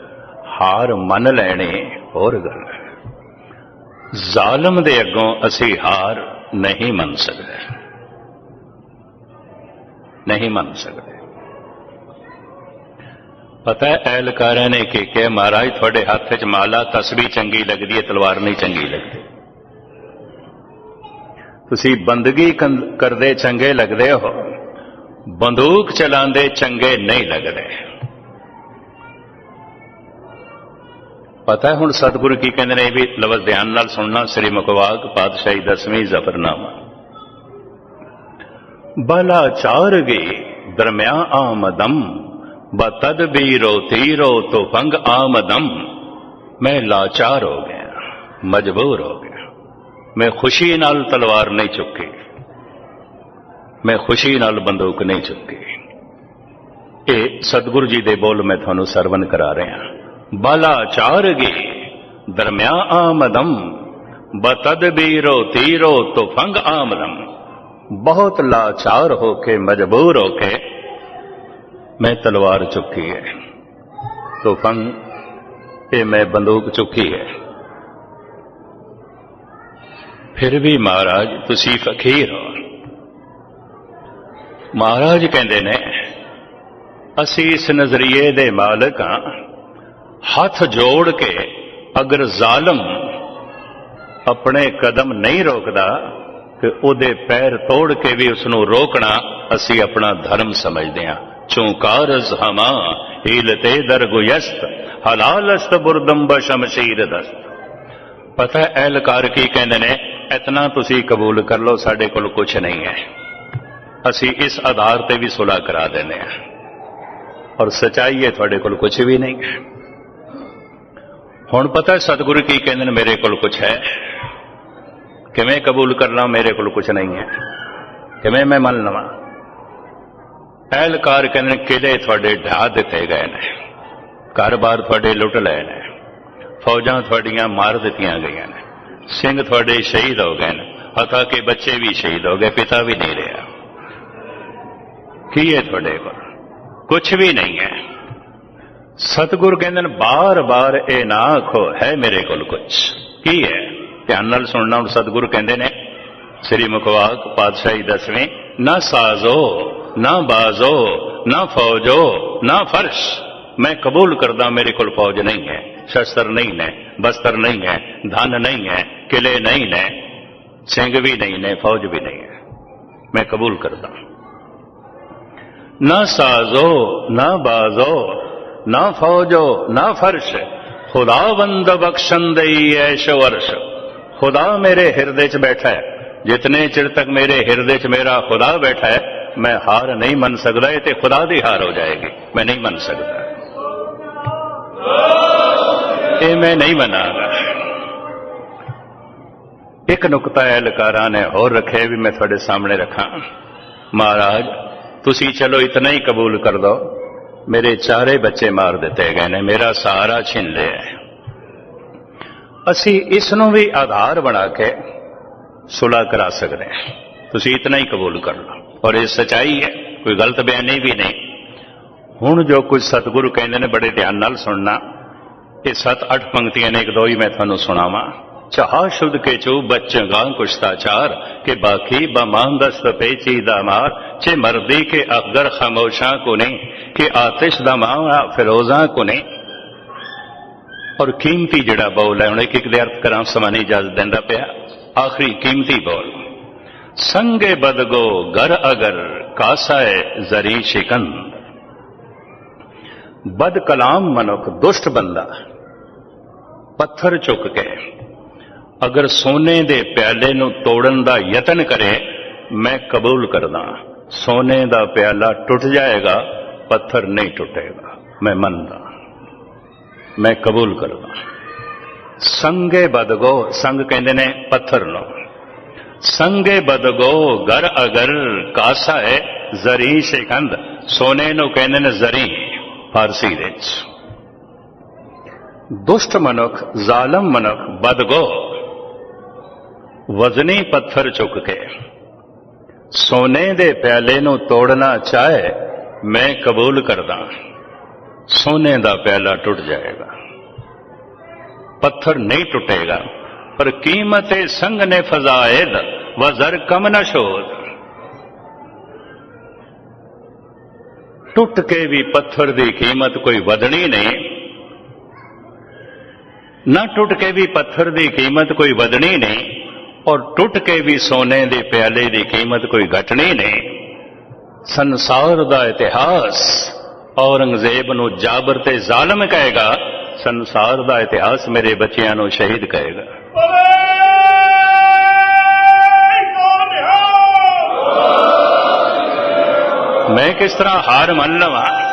A: ਹਾਰ ਮੰਨ ਲੈਣੀ ਹੋਰ ਗੱਲ ਹੈ। ਜ਼ਾਲਮ ਦੇ ਅੱਗੋਂ ਅਸੀਂ ਹਾਰ ਨਹੀਂ ਮੰਨ ਸਕਦੇ। ਨਹੀਂ ਮੰਨ ਸਕਦੇ। ਪਤਾ ਹੈ ਐਲਕਾਰਾਂ ਨੇ ਕਿ ਕਿ ਮਹਾਰਾਜ, ਤੁਹਾਡੇ ਹੱਥ 'ਚ ਮਾਲਾ ਤਸਬੀਹ ਚੰਗੀ ਲੱਗਦੀ ਹੈ, ਤਲਵਾਰ ਨਹੀਂ ਚੰਗੀ ਲੱਗਦੀ। ਤੁਸੀਂ ਬੰਦਗੀ ਕਰਦੇ ਚੰਗੇ ਲੱਗਦੇ ਹੋ, ਬੰਦੂਕ ਚਲਾਉਂਦੇ ਚੰਗੇ ਨਹੀਂ ਲੱਗਦੇ। ਪਤਾ ਹੁਣ ਸਤਿਗੁਰੂ ਕੀ ਕਹਿੰਦੇ ਨੇ ਵੀ ਲਫ਼ਜ਼ ਧਿਆਨ ਨਾਲ ਸੁਣਨਾ, ਸ੍ਰੀ ਮੁਖਵਾਕ ਪਾਤਸ਼ਾਹੀ ਦਸਵੀਂ ਜ਼ਫਰਨਾਮਾ। ਬਲਾ ਚਾਰਗੇ ਦਰਮਿਆ ਆਮਦਮ ਬਤਦਬੀਰੋ ਤੀਰੋ ਤੋ ਫੰਗ ਆਮਦਮ ਮੈਂ ਲਾਚਾਰ ਹੋ ਗਿਆ, ਮਜਬੂਰ ਹੋ ਗਿਆ। ਮੈਂ ਖੁਸ਼ੀ ਨਾਲ ਤਲਵਾਰ ਨਹੀਂ ਚੁੱਕੀ। ਮੈਂ ਖੁਸ਼ੀ ਨਾਲ ਬੰਦੂਕ ਨਹੀਂ ਚੁੱਕੀ। ਇਹ ਸਤਿਗੁਰੂ ਜੀ ਦੇ ਬੋਲ ਮੈਂ ਤੁਹਾਨੂੰ ਸਰਵਨ ਕਰਾ ਰਿਹਾ। ਬਾਲਾ ਗੇ ਦਰਮਿਆ ਆਮਦਮ ਬਤਦ ਬੀਰੋ ਤੀਰੋ ਤੋ ਆਮਦਮ ਬਹੁਤ ਲਾਚਾਰ ਹੋ ਕੇ, ਮਜਬੂਰ ਹੋ ਕੇ ਮੈਂ ਤਲਵਾਰ ਚੁੱਕੀ ਹੈ। ਤੋ ਫੰਗ ਇਹ ਮੈਂ ਬੰਦੂਕ ਚੁੱਕੀ ਹੈ। ਫਿਰ ਵੀ ਮਹਾਰਾਜ, ਤੁਸੀਂ ਫਕੀਰ ਹੋ। ਮਹਾਰਾਜ ਕਹਿੰਦੇ ਨੇ, ਅਸੀਂ ਇਸ ਨਜ਼ਰੀਏ ਦੇ ਮਾਲਕ ਹਾਂ। ਹੱਥ ਜੋੜ ਕੇ ਅਗਰ ਜ਼ਾਲਮ ਆਪਣੇ ਕਦਮ ਨਹੀਂ ਰੋਕਦਾ ਤੇ ਉਹਦੇ ਪੈਰ ਤੋੜ ਕੇ ਵੀ ਉਸ ਨੂੰ ਰੋਕਣਾ ਅਸੀਂ ਆਪਣਾ ਧਰਮ ਸਮਝਦੇ ਹਾਂ। ਚੌਂਕਾਰਜ਼ ਹਮਾ ਹੀਲਤੇ ਦਰਗੁਯਸਤ ਹਲਾਲਸਤ ਬੁਰਦੰਬ ਸ਼ਮਸ਼ੀਰ ਦਸਤ। ਪਤਾ ਐਲਕਾਰ ਕੀ ਕਹਿੰਦੇ ਨੇ, ਇਤਨਾ ਤੁਸੀਂ ਕਬੂਲ ਕਰ ਲਓ, ਸਾਡੇ ਕੋਲ ਕੁਝ ਨਹੀਂ ਹੈ। ਅਸੀਂ ਇਸ ਆਧਾਰ ਤੇ ਵੀ ਸੁਲਾ ਕਰਾ ਦਿੰਦੇ ਹਾਂ। ਔਰ ਸਚਾਈ ਹੈ, ਤੁਹਾਡੇ ਕੋਲ ਕੁਝ ਵੀ ਨਹੀਂ ਹੈ। ਹੁਣ ਪਤਾ ਸਤਿਗੁਰੂ ਕੀ ਕਹਿੰਦੇ ਨੇ, ਮੇਰੇ ਕੋਲ ਕੁਝ ਹੈ। ਕਿਵੇਂ ਕਬੂਲ ਕਰਨਾ ਮੇਰੇ ਕੋਲ ਕੁਝ ਨਹੀਂ ਹੈ ਕਿਵੇਂ ਮੈਂ ਮੰਨ ਲਵਾਂ ਅਹਿਲਕਾਰ ਕਹਿੰਦੇ ਨੇ ਕਿਲੇ ਤੁਹਾਡੇ ਢਾ ਦਿੱਤੇ ਗਏ ਨੇ ਘਰ-ਬਾਰ ਤੁਹਾਡੇ ਲੁੱਟ ਲਏ ਨੇ ਫੌਜਾਂ ਤੁਹਾਡੀਆਂ ਮਾਰ ਦਿੱਤੀਆਂ ਗਈਆਂ ਨੇ ਸਿੰਘ ਤੁਹਾਡੇ ਸ਼ਹੀਦ ਹੋ ਗਏ ਨੇ ਹਤਾ ਕਿ ਬੱਚੇ ਵੀ ਸ਼ਹੀਦ ਹੋ ਗਏ ਪਿਤਾ ਵੀ ਨਹੀਂ ਰਿਹਾ ਕੀ ਹੈ ਤੁਹਾਡੇ ਕੋਲ ਕੁਝ ਵੀ ਨਹੀਂ ਹੈ ਸਤਿਗੁਰ ਕਹਿੰਦੇ ਨੇ ਬਾਰ-ਬਾਰ ਇਹ ਨਾ ਆਖੋ ਹੈ ਮੇਰੇ ਕੋਲ ਕੁਝ ਕੀ ਹੈ ਧਿਆਨ ਨਾਲ ਸੁਣਨਾ, ਹੁਣ ਸਤਿਗੁਰੂ ਕਹਿੰਦੇ ਨੇ, ਸ੍ਰੀ ਮੁਖਵਾਕ ਪਾਤਸ਼ਾਹੀ ਦਸਵੇਂ, ਨਾ ਸਾਜ਼ੋ, ਨਾ ਬਾਜ਼ੋ, ਨਾ ਫੌਜੋ, ਨਾ ਫਰਸ਼। ਮੈਂ ਕਬੂਲ ਕਰਦਾ ਮੇਰੇ ਕੋਲ ਫੌਜ ਨਹੀਂ ਹੈ, ਸ਼ਸਤਰ ਨਹੀਂ ਨੇ, ਬਸਤਰ ਨਹੀਂ ਹੈ, ਧਨ ਨਹੀਂ ਹੈ, ਕਿਲੇ ਨਹੀਂ ਨੇ, ਸਿੰਘ ਵੀ ਨਹੀਂ ਨੇ, ਫੌਜ ਵੀ ਨਹੀਂ ਹੈ। ਮੈਂ ਕਬੂਲ ਕਰਦਾ। ਨਾ ਸਾਜ਼ੋ, ਨਾ ਬਾਜ਼ੋ, ਨਾ ਫੌਜੋ, ਨਾ ਫਰਸ਼। ਖੁਦਾਵੰਦ ਬਖਸ਼ੰਦਈ ਐਸ਼ ਵਰਸ਼। ਖੁਦਾ ਮੇਰੇ ਹਿਰਦੇ 'ਚ ਬੈਠਾ ਹੈ ਜਿਤਨੇ ਚਿਰ ਤੱਕ ਮੇਰੇ ਹਿਰਦੇ 'ਚ ਮੇਰਾ ਖੁਦਾ ਬੈਠਾ ਹੈ ਮੈਂ ਹਾਰ ਨਹੀਂ ਮੰਨ ਸਕਦਾ ਇਹ ਤੇ ਖੁਦਾ ਦੀ ਹਾਰ ਹੋ ਜਾਏਗੀ ਮੈਂ ਨਹੀਂ ਮੰਨ ਸਕਦਾ ਇਹ ਮੈਂ ਨਹੀਂ ਮੰਨਾਂਗਾ ਇੱਕ ਨੁਕਤਾ ਹੈ ਲਕਾਰਾਂ ਨੇ ਹੋਰ ਰੱਖਿਆ ਵੀ ਮੈਂ ਤੁਹਾਡੇ ਸਾਹਮਣੇ ਰੱਖਾਂ ਮਹਾਰਾਜ ਤੁਸੀਂ ਚਲੋ ਇਤਨਾ ਹੀ ਕਬੂਲ ਕਰ ਦੋ ਮੇਰੇ ਚਾਰੇ ਬੱਚੇ ਮਾਰ ਦਿੱਤੇ ਗਏ ਨੇ ਮੇਰਾ ਸਹਾਰਾ ਛਿਨ ਲਿਆ ਹੈ। ਅਸੀਂ ਇਸ ਨੂੰ ਵੀ ਆਧਾਰ ਬਣਾ ਕੇ ਸੁਲਾ ਕਰਾ ਸਕਦੇ ਹਾਂ। ਤੁਸੀਂ ਇਤਨਾ ਹੀ ਕਬੂਲ ਕਰ ਲਓ। ਔਰ ਇਹ ਸਚਾਈ ਹੈ, ਕੋਈ ਗਲਤ ਬਿਆਨੀ ਵੀ ਨਹੀਂ। ਹੁਣ ਜੋ ਕੁਝ ਸਤਿਗੁਰੂ ਕਹਿੰਦੇ ਨੇ, ਬੜੇ ਧਿਆਨ ਨਾਲ ਸੁਣਨਾ। ਇਹ ਸੱਤ ਅੱਠ ਪੰਕਤੀਆਂ ਨੇ, ਇੱਕ ਦੋ ਹੀ ਮੈਂ ਤੁਹਾਨੂੰ ਸੁਣਾਵਾਂ। ਚਾਹ ਸ਼ੁੱਧ ਕੇ ਚੂ ਬਚਗਾ ਕੁਸ਼ਤਾਚਾਰ ਕੇ ਬਾਕੀ ਬਮਾਂਦਸਤ ਪੇਚੀ ਦਾ ਮਾਰ। ਚੇ ਮਰਦੀ ਕੇ ਅਗਰ ਖਾਮੋਸ਼ਾਂ ਕੋ ਨਹੀਂ, ਕਿ ਆਤਿਸ਼ ਦਾ ਮਾਂ ਫਿਰੋਜ਼ਾਂ ਕੋ ਨਹੀਂ। ਔਰ ਕੀਮਤੀ ਜਿਹੜਾ ਬੋਲ ਹੈ, ਹੁਣ ਇੱਕ ਇੱਕ ਦੇ ਅਰਥ ਕਰਾਂ, ਸਮਾਂ ਨਹੀਂ ਇਜਾਜ਼ਤ ਦਿੰਦਾ ਪਿਆ। ਆਖਰੀ ਕੀਮਤੀ ਬੋਲ। ਸੰਗੇ ਬਦਗੋ ਗਰ ਅਗਰ ਕਾਸਾ ਕਾਸਾਏ ਜ਼ਰੀ ਸ਼ਿਕੰਦ ਬਦ ਕਲਾਮ ਮਨੁੱਖ ਦੁਸ਼ਟ ਬੰਦਾ, ਪੱਥਰ ਚੁੱਕ ਕੇ, ਅਗਰ ਸੋਨੇ ਦੇ ਪਿਆਲੇ ਨੂੰ ਤੋੜਨ ਦਾ ਯਤਨ ਕਰੇ, ਮੈਂ ਕਬੂਲ ਕਰਦਾ, ਸੋਨੇ ਦਾ ਪਿਆਲਾ ਟੁੱਟ ਜਾਏਗਾ, ਪੱਥਰ ਨਹੀਂ ਟੁੱਟੇਗਾ, ਮੈਂ ਮੰਨਦਾ। ਮੈਂ ਕਬੂਲ ਕਰਦਾ ਸੰਗੇ ਬਦਗੋ, ਸੰਗ ਕਹਿੰਦੇ ਨੇ ਪੱਥਰ ਨੂੰ। ਸੰਗੇ ਬਦਗੋ ਗਰ ਅਗਰ ਕਾਸਾ ਹੈ, ਜ਼ਰੀ ਸ਼ਿਕੰਦ ਸੋਨੇ ਨੂੰ ਕਹਿੰਦੇ ਨੇ ਜ਼ਰੀ, ਫਾਰਸੀ ਵਿੱਚ। ਦੁਸ਼ਟ ਮਨੁੱਖ, ਜ਼ਾਲਮ ਮਨੁੱਖ, ਬਦਗੋ। ਵਜ਼ਨੀ ਪੱਥਰ ਚੁੱਕ ਕੇ। ਸੋਨੇ ਦੇ ਪਿਆਲੇ ਨੂੰ ਤੋੜਨਾ ਚਾਹੇ, ਮੈਂ ਕਬੂਲ ਕਰਦਾ। ਸੋਨੇ ਦਾ ਪਿਆਲਾ ਟੁੱਟ ਜਾਏਗਾ। ਪੱਥਰ ਨਹੀਂ ਟੁੱਟੇਗਾ, ਪਰ ਕੀਮਤ ਸੰਗ ਨੇ ਫਜ਼ਾਇਦ, ਵਜ਼ਰ ਕਮ ਨ ਸ਼ੋਧ। ਟੁੱਟ ਕੇ ਵੀ ਪੱਥਰ ਦੀ ਕੀਮਤ ਕੋਈ ਵਧਣੀ ਨਹੀਂ, ਨਾ ਟੁੱਟ ਕੇ ਵੀ ਪੱਥਰ ਦੀ ਕੀਮਤ ਕੋਈ ਵਧਣੀ ਨਹੀਂ, ਔਰ ਟੁੱਟ ਕੇ ਵੀ ਸੋਨੇ ਦੇ ਪਿਆਲੇ ਦੀ ਕੀਮਤ ਕੋਈ ਘਟਣੀ ਨਹੀਂ। ਸੰਸਾਰ ਦਾ ਇਤਿਹਾਸ ਔਰੰਗਜ਼ੇਬ ਨੂੰ ਜਾਬਰ ਤੇ ਜ਼ਾਲਮ ਕਹੇਗਾ, ਸੰਸਾਰ ਦਾ ਇਤਿਹਾਸ ਮੇਰੇ ਬੱਚਿਆਂ ਨੂੰ ਸ਼ਹੀਦ ਕਹੇਗਾ। ਮੈਂ ਕਿਸ ਤਰ੍ਹਾਂ ਹਾਰ ਮੰਨ ਲਵਾਂ?